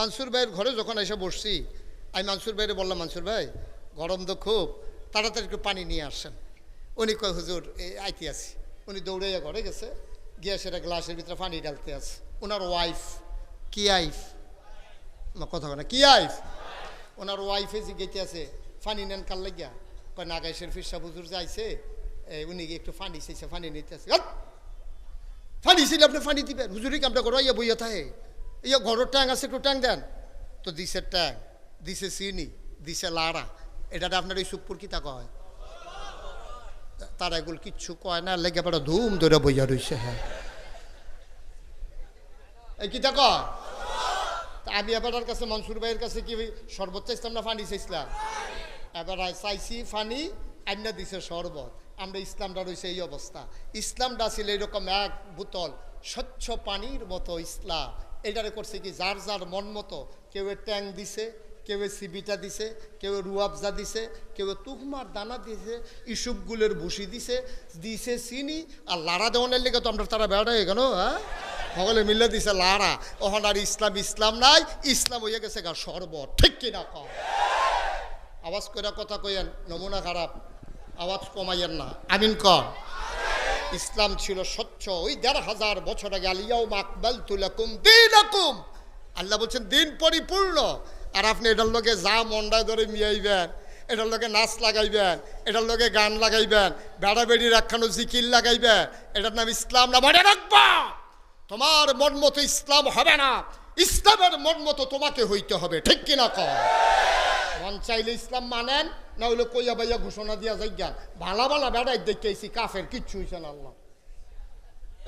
মানসুর ভাইয়ের ঘরে যখন এসে বসছি, আমি মানসুর ভাইয়ের বললাম, মানসুর ভাই, গরম তো খুব, তাড়াতাড়ি একটু পানি নিয়ে আসেন। উনি কয়, হুজুর আইতে আছি। উনি দৌড়াইয়া ঘরে গেছে, গিয়ে সেটা গ্লাসের ভিতরে পানি ডালতে আছে। ওনার ওয়াইফ কি আইফ কথা বলে কি আইফ ওনার ওয়াইফে জিজ্ঞেতে আছে ফানি নেন কাল লাগিয়া? কয়, নাগাইশের ফিরসা বুজুর যাইছে উনি একটু ফানি চাইছে ফানি নিতে আছে! ফানি ছিল আপনি ফানি দিবেন। হুজুরি কামটা করো ইয়া বইয়া থাকে? ইয়া ঘরের ট্যাং আছে একটু ট্যাং দেন তো দিছে ট্যাং দিছে চিনি দিছে লাড়া এটা আপনার এই সুপুর কিতা কয় তারা এগুলো কিচ্ছু কয় না লেগে পড়া ধুম ধরে বইয়া রইছে হ্যাঁ এই কিতা কয় তা আমি এবার কাছে মনসুর ভাইয়ের কাছে কি শরবত চাইছিলাম না ফানি চাইছিলাম এবার চাইছি ফানি আইনা দিছে শরবত আমরা ইসলামটা রয়েছে এই অবস্থা ইসলামটা ছিল এরকম এক বোতল স্বচ্ছ পানির মতো ইসলাম এটারে করছে কি? যার যার মন মতো কেউ ট্যাং দিছে, কেউ সিবিটা দিছে, কেউ রুয়াবজা দিছে, কেউ তুহমার দানা দিছে ইসুপগুলের ভুসি দিছে দিছে চিনি আর লাড়া দেওয়ানের লেগে তো আমরা তারা বেড়া হয়ে গেল হ্যাঁ? সকলে মিলে দিছে লাড়া। ওখান আর ইসলাম ইসলাম নাই, ইসলাম হয়ে গেছে গা সর্ব। ঠিক কিনা কম আওয়াজ করে কথা কইয়েন, নমুনা খারাপ, আওয়াজ কমাইয়েন না। আমিন কম ইসলাম ছিল স্বচ্ছ। ওই দেড় হাজার বছর আগে আলিয়াও মাকবাল তুলাকুম দিনাকুম। আল্লাহ বলছেন, দিন পরিপূর্ণ। আর আপনি এটার লোকে যা মন্ডায় ধরে মিয়াইবেন, এটার লোকে নাচ লাগাইবেন, এটার লোকে গান লাগাইবেন বেড়া বেড়ি রাখানো জিকির লাগাইবেন, এটার নাম ইসলাম না। মনে রাখবা, তোমার মন মতো ইসলাম হবে না। ইসলামের মন মতো তোমাকে হইতে হবে, ঠিক কিনা কর মন চাইলে ইসলাম মানেন না হইলে কইয়া বাইয়া ঘোষণা দিয়া যাই জ্ঞান ভালা ভালা বেড়াই দেখেছি কাফের কিচ্ছু হইছে না আল্লাহ।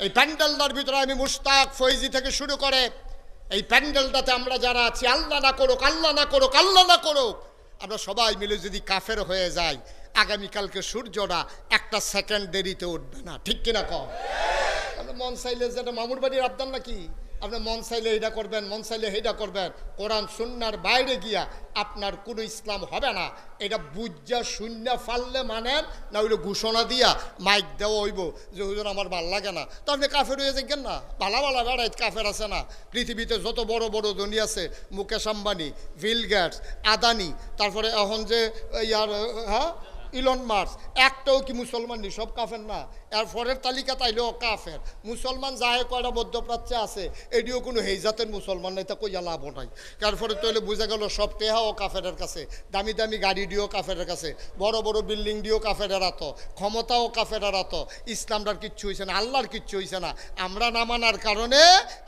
এই প্যান্ডেলটার ভিতরে আমি মুস্তাক ফৈজি থেকে শুরু করে, এই প্যান্ডেলটাতে আমরা যারা আছি, আল্লাহ না করুক, আল্লাহ না করুক, আল্লাহ না করুক, আমরা সবাই মিলে যদি কাফের হয়ে যাই, আগামীকালকে সূর্যটা একটা সেকেন্ড দেরিতে উঠবে না। ঠিক কিনা কম মন চাইলে যেটা মামুর বাড়ির আবদান নাকি? আপনি মন চাইলে এটা করবেন, মন চাইলে সেইটা করবেন। কোরআন সুন্নার বাইরে গিয়া আপনার কোনো ইসলাম হবে না। এটা বুঝা শূন্য ফাললে মানেন, না ওইটা ঘোষণা দিয়া মাইক দেওয়া হইব যে, হুজুর, আমার ভালো লাগে না। তো আপনি কাফের হয়ে যাবেন না? ভালা ভালা বেড়াই কাফের আছে না। পৃথিবীতে যত বড় বড় ধনী আছে, মুকেশ আম্বানি, বিল গেটস, আদানি, তারপরে এখন যে ইয়ার হ্যাঁ? ইলন মার্স একটাও কি মুসলমান নেই, সব কাফের না। এর পরের তালিকা তাইলেও কাফের। মুসলমান যাহে কয়টা মধ্যপ্রাচ্যে আছে, এটিও কোনো হেই জাতের মুসলমান নাই, তা কইয়া লাভ নাই। তারপরে তৈলে বোঝা গেল সব টেহাও কাফেরের কাছে, দামি দামি গাড়ি দিয়েও কাফেরের কাছে, বড় বড় বিল্ডিং দিয়েও কাফেরের আত, ক্ষমতাও কাফেরের আত ইসলামটার কিচ্ছু হয়েছে না, আল্লাহর কিচ্ছু হয়েছে না। আমরা না মানার কারণে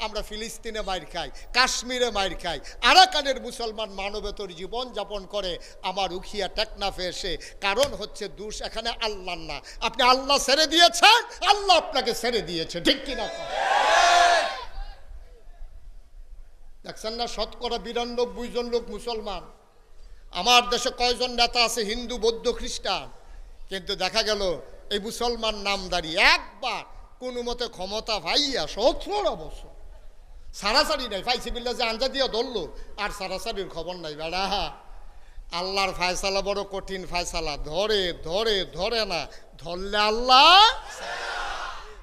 আমরা ফিলিস্তিনে মাইর খাই, কাশ্মীরে মাইর খাই। আরাকানের মুসলমান মানবেতর জীবন যাপন করে, আমার উখিয়া টেকনাফে এসে, কারণ হচ্ছে দুষ এখানে আল্লাহ না। আপনি আল্লাহ ছেড়ে দিয়েছেন, আল্লাহ আপনাকে ছেড়ে দিয়েছে, ঠিক কিনা? দেখছেন না, শতকরা বিরানব্বই জন লোক মুসলমান। আমার দেশে কয়জন নেতা আছে, হিন্দু, বৌদ্ধ, খ্রিস্টান? কিন্তু দেখা গেল, এই মুসলমান নামদারি একবার কোনো মতে ক্ষমতা ভাইয়া সতেরো বছর সারাসারি নাই। ফাইসি বিল্লা যে আঞ্জা দিয়ে ধরলো, আর সারাসারির খবর নাই, বেড়া। আল্লাহর ফায়সালা বড় কঠিন ফায়সালা। ধরে ধরে ধরে না, ধরলে আল্লাহ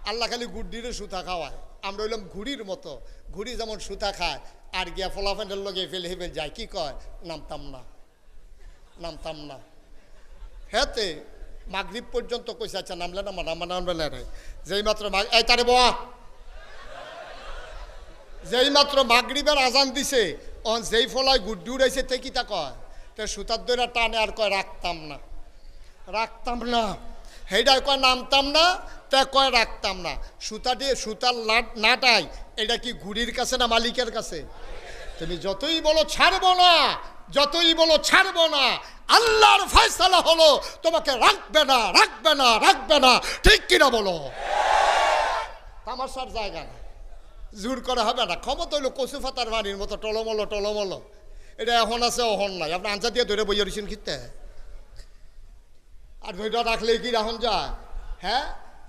আল্লাহ খালি গুড্ডিরে সুতা খাওয়ায়। আমরা হইলাম ঘুড়ির মতো। ঘুড়ি যেমন সুতা খায়, আর গিয়া ফলাফেন্ডের লগে ফেলে হেফেল যায়, কি কয়? নামতাম না নামতাম না। হেতে মাগরিব পর্যন্ত কইছে আচ্ছা নামলে না নামা নামবে না রে। যেই মাত্র এই তারে বাবা যেই মাত্র মাগরিবের আজান দিছে, অন যেই ফলায় গুড্ডি উড়াইছে, তে কি তা কয়? তে সুতার দইরা টানে আর কয়, রাখতাম না। রাখতাম না? সেইটাই কয়, নামতাম না। তা কয়, রাখতাম না। সুতা দিয়ে, সুতার লাট, নাটাই, এটা কি ঘুড়ির কাছে না মালিকের কাছে? তুমি যতই বলো ছাড়বো না, যতই বলো ছাড়বো না, আল্লাহর ফয়সালা হলো তোমাকে রাখবে না রাখবে না রাখবে না। ঠিক কিনা বলো? তামাশার জায়গা না। জোর করা হবে না। ক্ষমতা হইল কচু ফাতার বাড়ির মতো টলমলো টলমলো। এটা এখন আছে, অহন নাই। আপনি আঞ্জা দিয়ে ধরে বইয়া রয়েছেন খিতে আর ধৈর্য রাখলে কি রাখুন যায়? হ্যাঁ?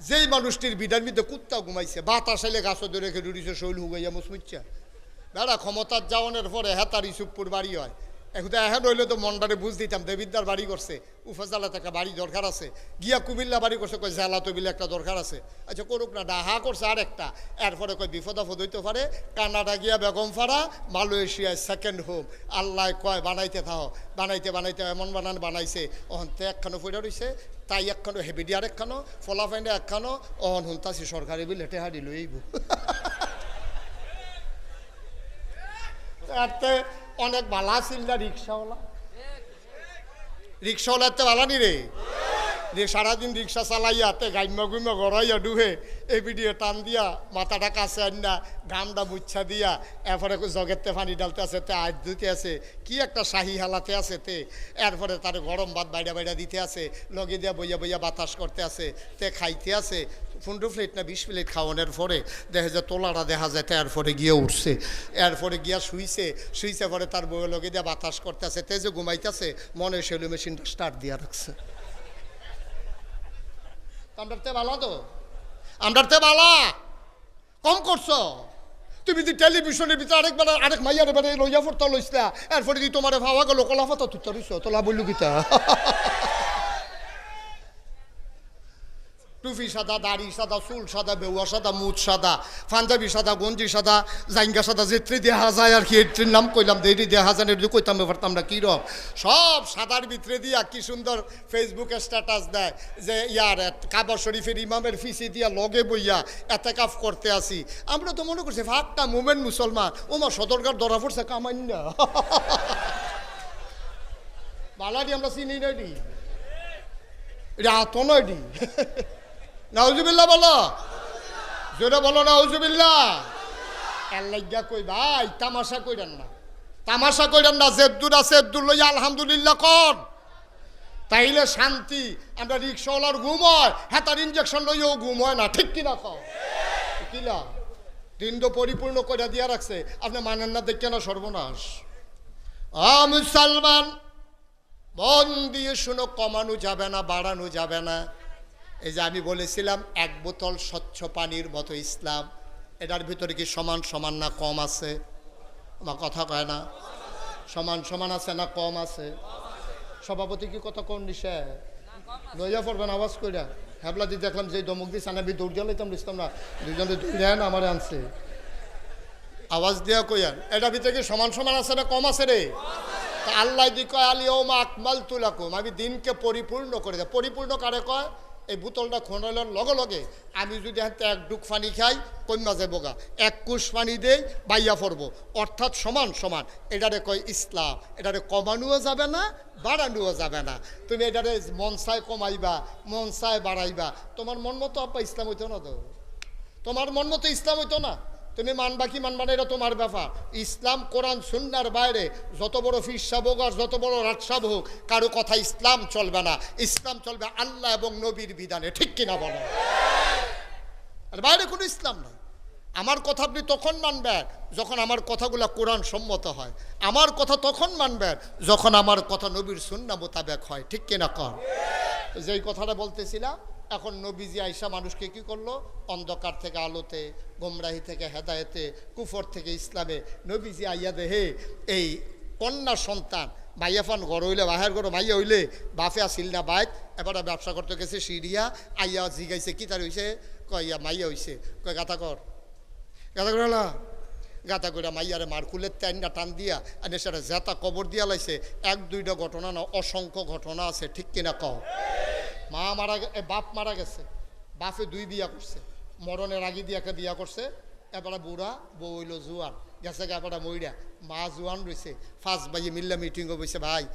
যেই মানুষটির বিধান মধ্যে কুত্তা ঘুমাইছে, বাতাস আইলে গাছও ধরে রেখে ডুড়িছে শৈল হুগাইয়া মুসমুচ্ছা বেড়া ক্ষমতার যাওয়ানোর পরে হেতার ইসুপুর বাড়ি হয়। এখন এখন হইলে তো মনটারে বুঝ দিতাম দেবিদ্দার বাড়ি করছে, উফাজালাতে একটা বাড়ি দরকার আছে। গিয়া কুমিল্লা বাড়ি করছে, কয় জেলা তবিলে একটা দরকার আছে। আচ্ছা করুক না ডাহা করছে আর একটা। এরপরে কয় বিপদ আপদ হইতে পারে, কানাডা গিয়া বেগম ফাড়া, মালয়েশিয়ায় সেকেন্ড হোম আল্লাহ কয়, বানাইতে থাও। বানাইতে বানাইতে এমন বানান বানাইছে, অহন তে একখানো ফুটা রইছে, তাই একখানো হেবিডি আর একখানো ফলাফাইন্ডে একখানো, অহন হুনতাছি সরকারি বিল, হেঁটে হাড়ি লইব। তাতে অনেক বালা ছিল না রিক্সাওয়ালা। রিক্সাওয়ালা এত বালা নি রে। যে সারাদিন রিক্সা চালাইয়া তে গাইম্য গুম্য গড়াইয়া ডুহে এই ভিডিও টান দিয়া, মাথাটা কাছে আন্না গামটা মুচ্ছা দিয়া, এরপরে জগেতে পানি ডালতে আছে, তে আজ ধুতে আছে, কি একটা শাহি হালাতে আছে তে। এরপরে তার গরম ভাত বাইরা বাইরা দিতে আছে, লগে দিয়া বইয়া বইয়া বাতাস করতে আছে, তে খাইতে আছে পনেরো প্লেট না বিশ প্লেট খাওয়ানোর পরে দেখা যায় তোলাটা দেখা যায় এরপরে গিয়ে উঠছে। এরপরে গিয়া শুইছে শুইছে পরে তার বইয়ের লগে দিয়ে বাতাস করতে আছে তে ঘুমাইতেছে, মনে সেলু মেশিনটা স্টার্ট দিয়া রাখছে। আমরার তে বালা তো? আমরার তে বালা কম করছ? তুমি যদি টেলিভিশনের ভিতরে আরেকবার, আরেক মাইয়ার এবারে লইয়া ফোরতা লইছিলা এরপরে কি তোমার ভাবা গেল কলাফাতা তুই তরিস তোলা বললু গীতা টুপি সাদা, দাড়ি সাদা, চুল সাদা বেউয়া সাদা, মুদ সাদা, পাঞ্জাবি সাদা, গঞ্জি সাদা, জাইঙ্গা সাদা, যেত্রি দেখা যায় আর কি এটির নাম কইলাম দেরি দেহা যায় না কইতাম পারতাম না কী সব সাদার ভিতরে দিয়া কি সুন্দর ফেসবুকে স্ট্যাটাস দেয় যে, ইয়ার কাবা শরীফের ইমামের ফিসি দিয়া লগে বইয়া এতে কাফ করতে আসি। আমরা তো মনে করছি ফাঁকটা মোমেন মুসলমান, ওমা সদরকার ধরা পড়ছে, কামাই না। বালাডি আমরা চিনি নাইডি এটা। আত নয়ডি নাউজুবিল্লা বলো। জোরে বলো নাউজুবিল্লা আল্লাহ কই ভাই তামাশা কইরেন না। তামাশা কইরেন না জেদ্দুর আছে জেদ্দুর লইয়া আলহামদুলিল্লাহ কর তাইলে শান্তি আমরা রিক্সাওয়ালার ঘুম হয় হ্যাঁ ইঞ্জেকশন লইয়াও ঘুম হয় না ঠিক কিনা কও? কিলা দিন তো পরিপূর্ণ করে দিয়া রাখছে আপনি মানেন না দেখে না সর্বনাশ। আ মুসলমান মন দিয়ে শুনো কমানো যাবে না বাড়ানো যাবে না। এই যে আমি বলেছিলাম, এক বোতল স্বচ্ছ পানির মতো ইসলাম, এটার ভিতরে কি সমান সমান না কম আছে? আমার কথা কয় না। সমান সমান আছে না কম আছে? সভাপতি কি কথা কোন নিশে লইয়া পড়বেন, আওয়াজ কইরা। হ্যাবলা দিয়ে দেখলাম যে দমক দিয়ে সানাবি দৌড় দিয়ে লাইতাম লিখতাম না। দুজনে দেন, আমার আনছে। আওয়াজ দিয়া কইয়ান এটা ভিতরে কি সমান সমান আছে না কম আছে রে? আল্লাহ দি কয়, আলি ওমা আকমাল তুলাকুম আমি দিনকে পরিপূর্ণ করে দেয় পরিপূর্ণ কারে কয়? এই বোতলটা খোনানোর লগে লগে আমি যদি হাতে এক ডুক পানি খাই, কন্যা যাব গা এক কুশ পানি দেই, বাইয়া পড়ব অর্থাৎ সমান সমান। এটারে কয় ইসলাম এটারে কমানোও যাবে না বাড়ানোও যাবে না। তুমি এটারে মনসায় কমাইবা, মন মনসায় বাড়াইবা তোমার মন মতো আপা ইসলাম হইতো না তো? তোমার মন মতো ইসলাম হইতো না? তুমি মানবা কি মানবা না, এটা তোমার ব্যাপার। ইসলাম, কোরআন, সুন্নার বাইরে যত বড় ফিরসাব হোক আর যত বড় রাটসাব হোক, কারও কথা ইসলাম চলবে না। ইসলাম চলবে আল্লাহ এবং নবীর বিধানে, ঠিক কিনা বলো? আর বাইরে কোনো ইসলাম নাই। আমার কথা আপনি তখন মানবেন যখন আমার কথাগুলো কোরআন সম্মত হয়। আমার কথা তখন মানবেন যখন আমার কথা নবীর সুন্না মোতাবেক হয়, ঠিক কিনা কর? যেই কথাটা বলতেছিলাম এখন নবীজি আইসা মানুষকে কি করল? অন্ধকার থেকে আলোতে, গোমরাহি থেকে হেদায়েতে, কুফর থেকে ইসলামে নবীজি আইয়া দেহে এই কন্যা সন্তান মাইয়াফান ঘর হইলে বাহের ঘর মাইয়া হইলে বাফে আসিল না বাইক, এবার ব্যবসা করতে গেছে সিরিয়া আইয়া জিগাইছে, কি তার হইছে? কয়, ইয়া মাইয়া হইছে। কয় গাতা কর। গাতা করে না। গাতা করে মাইয়ারে মারকুলের টাইনটা টান দিয়া এনে সেটা জেতা কবর দিয়া লাইছে। এক, দুইটা ঘটনা না, অসংখ্য ঘটনা আছে, ঠিক কিনা কও? মা মারা গে- বাপ মারা গেছে। বাপে দুই বিয়া করছে। মরণের আগে দিয়ে একটা বিয়া করছে। এবারে বুড়া বউ হইল জুয়ান। গেছে এবারে মইরা। মা জুয়ান রয়েছে ফার্স্ট ভাইয়ে মিল্লা মিটিংও বসে ভাই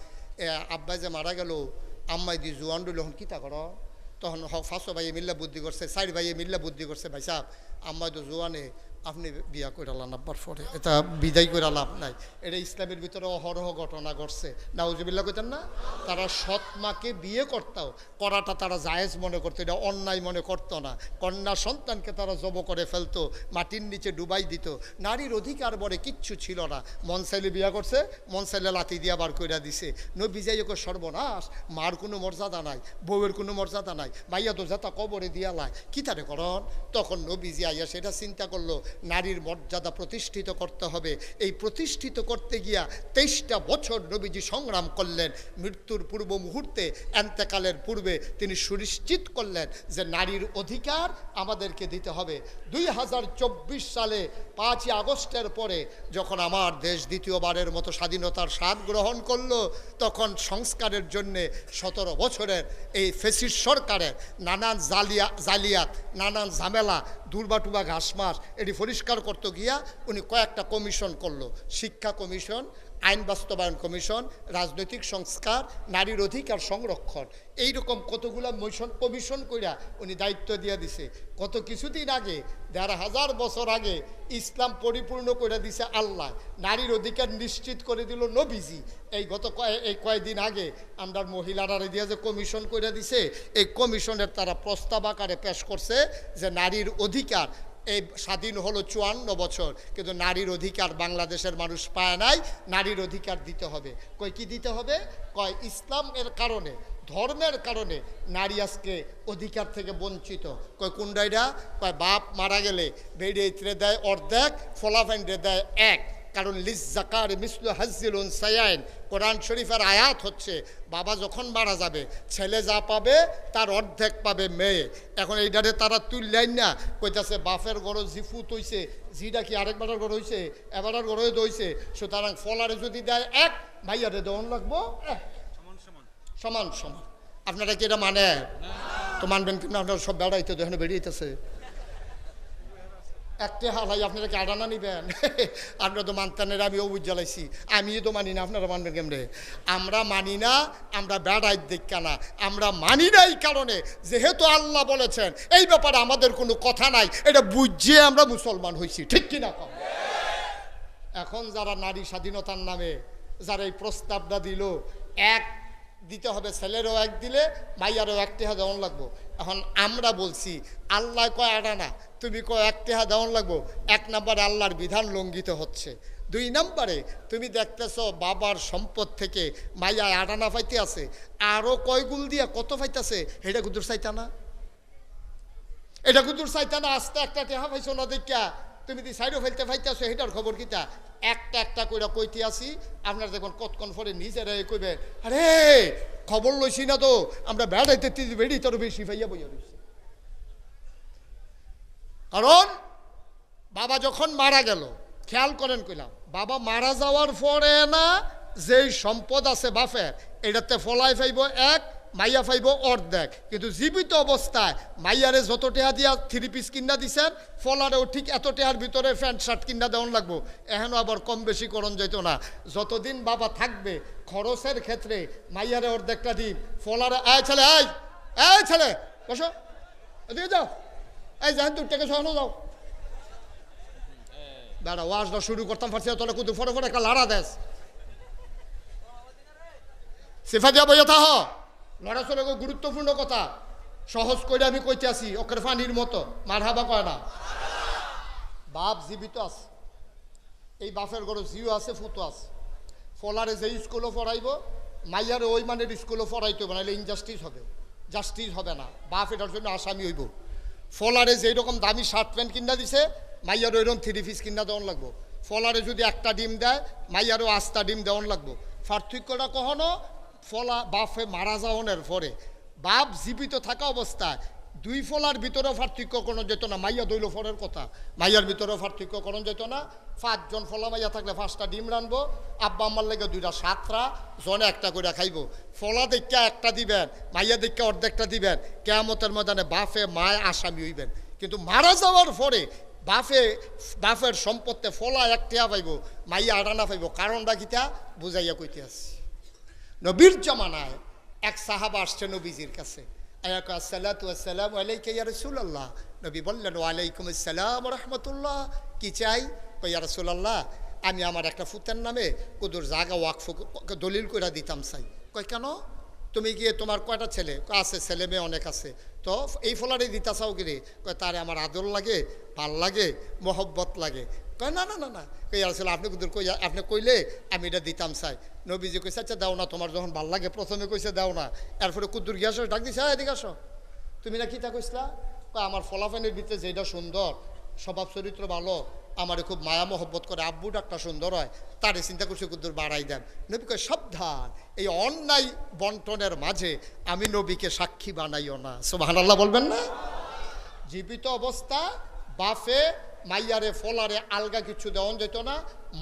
আব্বাই যে মারা গেল, আম্মাই দি জুয়ান রইল, এখন কিতা কর? তখন ফার্স্ট ভাইয়ে মিল্লা বুদ্ধি করছে চার ভাইয়ে মিল্লা বুদ্ধি করছে, ভাই সাহেব, আম্মাই তো জুয়ানে আপনি বিয়া করে লান, আব্বার পরে এটা বিদায় করে লাভ নাই। এটা ইসলামের ভিতরে অহরহ ঘটনা ঘটছে। নাউজুবিল্লা কইতেন না, তারা সৎ মাকে বিয়ে করতাও, করাটা তারা জায়েজ মনে করতো, এটা অন্যায় মনে করতো না। কন্যা সন্তানকে তারা জব করে ফেলতো, মাটির নিচে ডুবাই দিত। নারীর অধিকার বলে কিচ্ছু ছিল না। মন চাইলে বিয়া করছে মন চাইলে লাতি দিয়া বার কইরা দিছে। নবী যাই ওকে সর্বনাশ, মার কোনো মর্যাদা নাই, বউয়ের কোনো মর্যাদা নাই। মাইয়া তো যাতা কবরে দিয়া লাই কি তারে করন তখন নবীজি আইয়া সেটা চিন্তা করল নারীর মর্যাদা প্রতিষ্ঠিত করতে হবে। এই প্রতিষ্ঠিত করতে গিয়া তেইশটা বছর নবীজি সংগ্রাম করলেন। মৃত্যুর পূর্ব মুহূর্তে, এন্তেকালের পূর্বে তিনি সুনিশ্চিত করলেন যে নারীর অধিকার আমাদেরকে দিতে হবে। দুই হাজার চব্বিশ সালে পাঁচই আগস্টের পরে যখন আমার দেশ দ্বিতীয়বারের মতো স্বাধীনতার স্বাদ গ্রহণ করল, তখন সংস্কারের জন্যে সতেরো বছরের এই ফেসিস সরকারের নানান জালিয়া জালিয়াত, নানান ঝামেলা, দুর্বাটুবা ঘাসমাস এটি পরিষ্কার করতে গিয়া উনি কয়েকটা কমিশন করল। শিক্ষা কমিশন, আইন বাস্তবায়ন কমিশন, রাজনৈতিক সংস্কার, নারীর অধিকার সংরক্ষণ। এই রকম কতগুলা মিশন কমিশন কইরা উনি দায়িত্ব দিয়ে দিছে। কত কিছুদিন আগে, দেড় হাজার বছর আগে, ইসলাম পরিপূর্ণ করে দিছে আল্লাহ। নারীর অধিকার নিশ্চিত করে দিল নবীজি। এই গত এই কয়েকদিন আগে আমরা মহিলারা দিয়ে যে কমিশন করে দিছে, এই কমিশনের তারা প্রস্তাব আকারে পেশ করছে যে নারীর অধিকার এই স্বাধীন হলো চুয়ান্ন বছর, কিন্তু নারীর অধিকার বাংলাদেশের মানুষ পায় নাই, নারীর অধিকার দিতে হবে। কয় কি দিতে হবে? কয় ইসলামের কারণে, ধর্মের কারণে নারী আজকে অধিকার থেকে বঞ্চিত। কয় কুন্ডাইরা? কয় বাপ মারা গেলে বেড়ে ইতরে দেয় অর্ধেক ফলাফেন্ডে দেয় এক। কারণ লিস জাকার মিসলু হাজিলুন সায়াইন, কোরআন শরীফের আয়াত হচ্ছে, বাবা যখন মারা যাবে, ছেলে যা পাবে, তার অর্ধেক পাবে মেয়ে। এখন এইটারে তারা তুললেন না, কইতাছে বাফের গড় জিফু তৈছে জিটা কি আরেকবারের গড় হইছে? এবারের গড় দইছে, সুতরাং ফলারে যদি দেয় এক, ভাইয়ারে দেওয়ান লাগবো সমান সমান। আপনারা কি এটা মানে? তো মানবেন কি না আপনারা সব বেড়াইতে, দেখেন বেরিয়েছে একটা হালাই আপনারা কি নিবেন? আপনারা তো মানতেন আমি অবুজ জ্বালাইছি আমিও তো মানি না, আপনারা মানবেন কেমনে? আমরা মানি না, আমরা বেড়াই দেখা না। আমরা মানি না এই কারণে, যেহেতু আল্লাহ বলেছেন, এই ব্যাপারে আমাদের কোনো কথা নাই। এটা বুঝিয়ে আমরা মুসলমান হয়েছি ঠিক কিনা কম? এখন যারা নারী স্বাধীনতার নামে, যারা এই প্রস্তাবটা দিল, এক দিতে হবে, ছেলেরও এক দিলে, মাইয়ারও এক টেহা দেওয়ান লাগবো। এখন আমরা বলছি, আল্লাহ কয় আটা না, তুমি কয় এক টেহা দেওয়ান লাগবো? এক নম্বরে আল্লাহর বিধান লঙ্ঘিত হচ্ছে। দুই নম্বরে, তুমি দেখতেছ বাবার সম্পদ থেকে মাইয়া আটানা ফাইতে আছে আরও কয় গুল দিয়া কত ফাইতেছে এটা কুদুর চাইতা না। এটা কুদুর চাইতা না, আস্তে একটা টেহা পাইছো না দেখা। তুমি যদি সাইডও ফেলতে ফাইতেছো সেটার খবর কিতা একটা একটা কইরা কইতে আসি, আপনার দেখুন কতক্ষণ পরে নিজেরা কইবে, আরে, খবর লইছি না তো, আমরা বেড়াইতে বেড়ি তোর বেশি ফাইয়া বইয়া রইছি। কারণ, বাবা যখন মারা গেল, খেয়াল করেন কইলাম, বাবা মারা যাওয়ার পরে না, যেই সম্পদ আছে বাফের এটাতে ফলাই ফাইব এক মাইয়া ফাইব অর্ধেক। কিন্তু জীবিত অবস্থায় মাইয়ারে যত টেহা দিয়া থ্রি পিস কিনা দিছেন ফলারেও ঠিক এত টেহার ভিতরে প্যান্ট, শার্ট কিনা দেওয়ান লাগবো। এহেন আবার কম বেশি করণ যেত না। যতদিন বাবা থাকবে, খরচের ক্ষেত্রে মাইয়ারে অর্ধেকটা দিন। ফলারে আয় ছেলে আয় আয় ছেলে, বসো। এদিকে যাও। এই যাহেন তুই টেকে সহানো যাও। বেড়া ওয়াজটা শুরু করতাম ফার্সি তোলে কুতু ফটো ফটো একটা লাড়া দেশ সিফা দিয়া বইয়া থাহ। লড়াচড়ে গুরুত্বপূর্ণ কথা। সহজ করে আমি কইতে আসি ওকের ফানির মতো, মার হাবা কয় না। বাপ জীবিত আছে। এই বাপের ঘরে জিও আছে ফুতো আছে। ফলারে যে স্কুলও পড়াইব, মাইয়ারে ওই মানের স্কুলও পড়াইতে হবে নাহলে ইনজাস্টিস হবে। জাস্টিস হবে না। বাপ এটার জন্য আসামি হইব। ফলারে যেই রকম দামি শার্ট প্যান্ট কিনা দিছে, মাইয়ারও এরকম থ্রি পিস কিনা দেওয়ান লাগবো। ফলারে যদি একটা ডিম দেয়, মাইয়ারও আস্তা ডিম দেওয়ান লাগবো। পার্থক্যটা কখনো ফলা বাপে মারা যাওয়ানোর পরে, বাপ জীবিত থাকা অবস্থায় দুই ফলার ভিতরেও পার্থক্য কোনো যেত না, মাইয়া দইল ফলের কথা। মাইয়ার ভিতরেও পার্থক্য কোনো যেত না, পাঁচজন ফলা মাইয়া থাকলে পাঁচটা ডিম রানবো, আব্বা আম্মার লেগে দুইটা সাতটা, জনে একটা করে খাইব। ফলা দেখা একটা দিবেন, মাইয়া দেখা অর্ধেকটা দিবেন, কেয়ামতের ময়দানে বাফে মায় আসামি হইবেন। কিন্তু মারা যাওয়ার পরে বাফে বাফের সম্পত্তি ফলা একটা পাইব, মাইয়া আডানা পাইব। কারণটা কিতা? বুঝাইয়া কইতে আসছি নবীর জমানায় এক সাহাবা আসছে নবীজির কাছে। রসুল্লাহ নবী বললেন, ওয়ালাইকুম আসসালাম রহমতুল্লাহ। কি চাই? ইয়া রসুল্লাহ আমি আমার একটা ফুতের নামে কুদুর জাগা ওয়াকফ দলিল করে দিতাম চাই। কয়, কেন? তুমি গিয়ে তোমার কয়টা ছেলে? আছে, ছেলে মেয়ে অনেক আছে। তো এই ফলারে দিতা চাও গিরে কয়, তারে আমার আদর লাগে, ভালো লাগে, মহব্বত লাগে। কয় না না না না। কই আসলে আপনি কুদুর কই আপনি কইলে আমি এটা দিতাম চাই। নবীজি কইছে আচ্ছা দাও না তোমার যখন ভালো লাগে প্রথমে কইছে দাও না। এরপরে কুদুর গিয়ে আসো ডাক দিছে "হ্যাঁ, এদিকে আসো। তুমি না কিতা কইসলা কয় আমার ফলাফানের ভিতরে যেটা সুন্দর স্বভাব চরিত্র ভালো আমারে খুব মায়া মহব্বত করে আব্বু ডাকটা সুন্দর হয় তারে চিন্তা করছে কুদ্দুর বাড়াই দেন। নবী কয় সাবধান এই অন্যায় বন্টনের মাঝে আমি নবীকে সাক্ষী বানাইও না। সুবহানাল্লাহ বলবেন না? জীবিত অবস্থা বাফে মাইয়ারে ফলারে আলগা কিছু দেওয়া যেত না,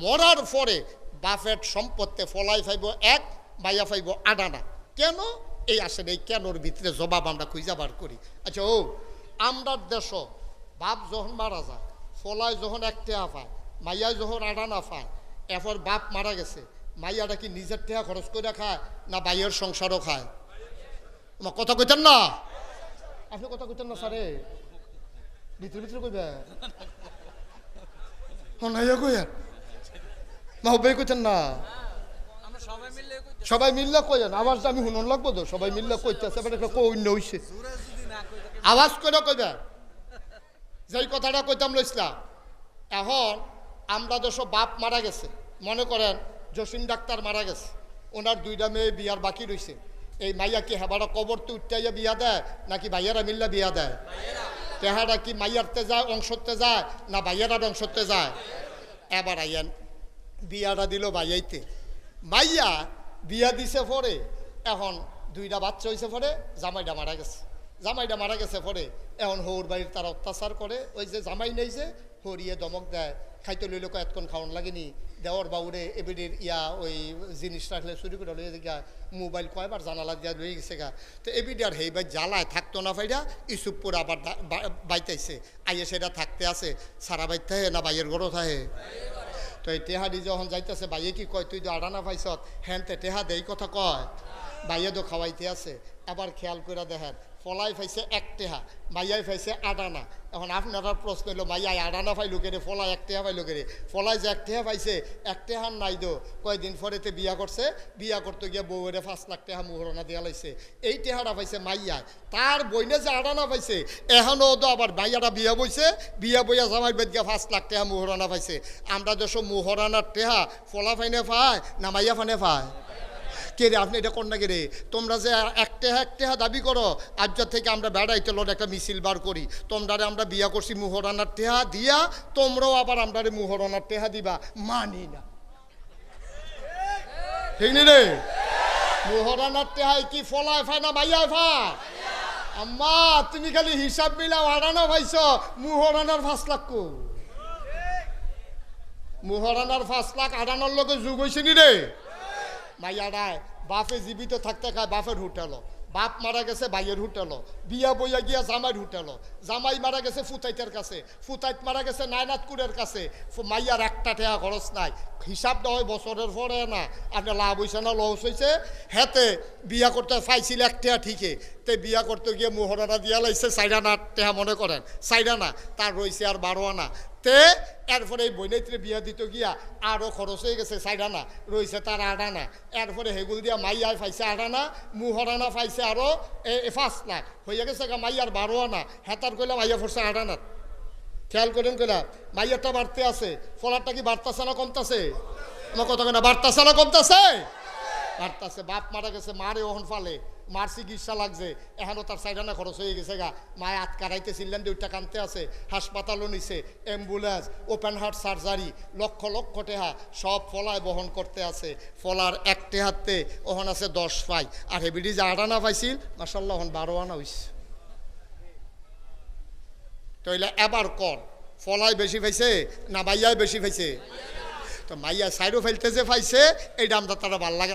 মরার পরে বাফের সম্পত্তে ফলাই ফাইব এক, মাইয়া ফাইব আডানা কেন? এই আসেন, এই কেনর ভিতরে জবাব আমরা খুঁজা বার করি। আচ্ছা ও, আমরা দেশ, বাপ যখন মারা যায়, ফলাই যখন এক টেহা পায়, মাইয়া যখন আডানা পায়, এরপর বাপ মারা গেছে, মাইয়াটা কি নিজের টেহা খরচ করে খায় না বাইয়ের সংসারও খায়? কথা কইতেন না? আপনি কথা কইতেন না, স্যারে? ভিতরে ভিতরে কইবে? হনাইয়া কইয়া? মা হবে কইতেন না। সবাই মিললে কইেন আওয়াজ আমি শুনুন লাগবো তো? সবাই মিললে কইতেছে এবার একটা কই হইছে। আওয়াজ করে কইবে? যেই কথাটা কইতাম লইছিলাম এখন আমরা দেশ বাপ মারা গেছে। মনে করেন, জসিম ডাক্তার মারা গেছে। ওনার দুইটা মেয়ে বিয়ার বাকি রইছে। এই মাইয়া কি হেবারা কবর তো উঠাইয়া বিয়া দেয়, নাকি ভাইয়ারা মিল্লা বিয়া দেয়? তেহারা কি মাইয়ারতে যায়, অংশতে যায়, না ভাইয়ারার অংশতে যায়? এবার আইয়ান, বিয়াটা দিল ভাইয়াইতে মাইয়া বিয়া দিছে পরে, এখন দুইটা বাচ্চা হয়েছে পরে, জামাইটা মারা গেছে। জামাইটা মারা গেছে পরে, এখন হৌর বাড়ির তারা অত্যাচার করে, ওই যে জামাই নেই যে হরিয়ে দমক দেয়। খাইতে লইল এতক্ষণ খাওয়ান লাগেনি। দেওয়ার বাউরে এবিডির ইয়া ওই জিনিস রাখলে চুরি করে লইয়া গা মোবাইল কয়বার জানালা দিয়া লয়ে গেছে গা। তো এবিডি আর হেই ভাই জ্বালায় থাকতো না ভাইরা ইসুপুর আবার বাইতাইছে। আইয়ে সেটা থাকতে আছে, সারা বাইর থাহে না বাইয়ের গড়ো থাহে? তো এই টেহাদি যখন যাইতেছে, বাইয়ে কি কয়, তুই তো আডানা পাইছত হ্যান তে টেহা দেই কথা কয়? বাইয়ে তো খাওয়াইতে আছে। আবার খেয়াল করে দেখেন, ফলাই ফাইছে এক টেহা, মাইয়াই ফাইছে আডানা এখন আপনারা প্রশ্ন হলো মাইয়াই আডানা পাইলো কেরে? ফলাই এক টেহা পাইলো কেরে? ফলাই যে এক টেহা পাইছে এক টেহার নাই দো কয়দিন পরেতে বিয়া করছে, বিয়া করতে গিয়ে বউরে পাঁচ লাখ টেহা মুহরণা দিয়া লাইছে। এই টেহাটা পাইছে মাইয়া। তার বইনে যে আডানা পাইছে এখনও তো আবার মাইয়াটা বিয়া বইছে, বিয়া বইয়া জামাই বেদ গিয়া পাঁচ লাখ টেহা মুহরণা পাইছে। আমরা দেশ মুহরানার টেহা, ফলা ফাইনে পায় না মাইয়া ফানে পায়? কে রে? আপনি এটা কোন না কে রে? তোমরা যে একটা একটা দাবি করো আজ্জার থেকে আমরা বেড়াইতে লোট একটা মিছিল বার করি তোমরা আমরা বিয়া করছি মুহরানার টেহা দিয়া, তোমরাও আবার আমরা মুহরানার টেহা দিবা। মানি না। ঠিক নি রে? মুহরানার টেহাই কি ফলায় ফায় না মাইয়ায় ফায়? আম্মা, তুমি খালি হিসাব মিলাও আড়ানো ভাইছ, মুহরানার পাঁচ লাখ কো মুহরানার পাঁচ লাখ আড়ানোর লোকে যুগ হয়েছে নি রে? মাইয়াডায় বাপে জীবিত থাকতে খায় বাপের হুটেলো। বাপ মারা গেছে ভাইয়ের হুটেলো। বিয়া বইয়া গিয়া জামাইয়ের হুটেলো। জামাই মারা গেছে ফুতাইতের কাছে। ফুতাইত মারা গেছে নায়নাথকুরের কাছে। মাইয়ার একটা টেয়া খরচ নাই। হিসাবটা হয় বছরের পরে না। আপনার লাভ হয়েছে না, লস হয়েছে হেতে বিয়া করতে এক টেয়া ঠিকই। তে বিয়া করতে গিয়ে মুহরানা দিয়া লাইছে চাইরানা টেহা মনে করেন? চাইরানা তার রয়েছে আর বারো আনা তে, এরপরে এই বৈনাইত্রে বিয়া দিতে গিয়া আরও খরচ হয়ে গেছে চাইরানা রয়েছে তার আড়ানা এরপরে হেগুল দিয়া মাইয়ায় পাইছে আড়ানা মুহরানা পাইছে আরও এ পাঁচ লাখ হইয়া গেছে মাইয়ার বারো আনা হেতার কইলা মাইয়া পড়ছে আড়ানাত খেয়াল করেন কইলা মাইয়ারটা বাড়তে আছে ফলারটা কি বাড়তাছে না কমতাছে? আমার কথা কেনা বাড়তাছে না কমতাছে? বাড়তাছে বাপ মারা গেছে মারে ওহন ফালে। মার চিকিৎসা লাগছে। এখনও তার সাইডানা খরচ হয়ে গেছে গা। মায় আত কারাইতে ছিলেন দুইটা কানতে আছে। হাসপাতালও নিছে, ambulance open heart surgery lakh lakh টেহা, সব ফলায় বহন করতে আছে। ফলার এক টেহাতে ওহন আছে দশ পাই। আর হেবিডি যে আট আনা পাইছিল মাসাল্লাহ ওহন বারো আনা হইছে। তইলে এবার কর, ফলাই বেশি পাইছে না মাইয়ায় বেশি পাইছে? তো মাইয়া সাইডও ফেলতে যে পাইছে, এই দামটা তারা ভালো লাগে।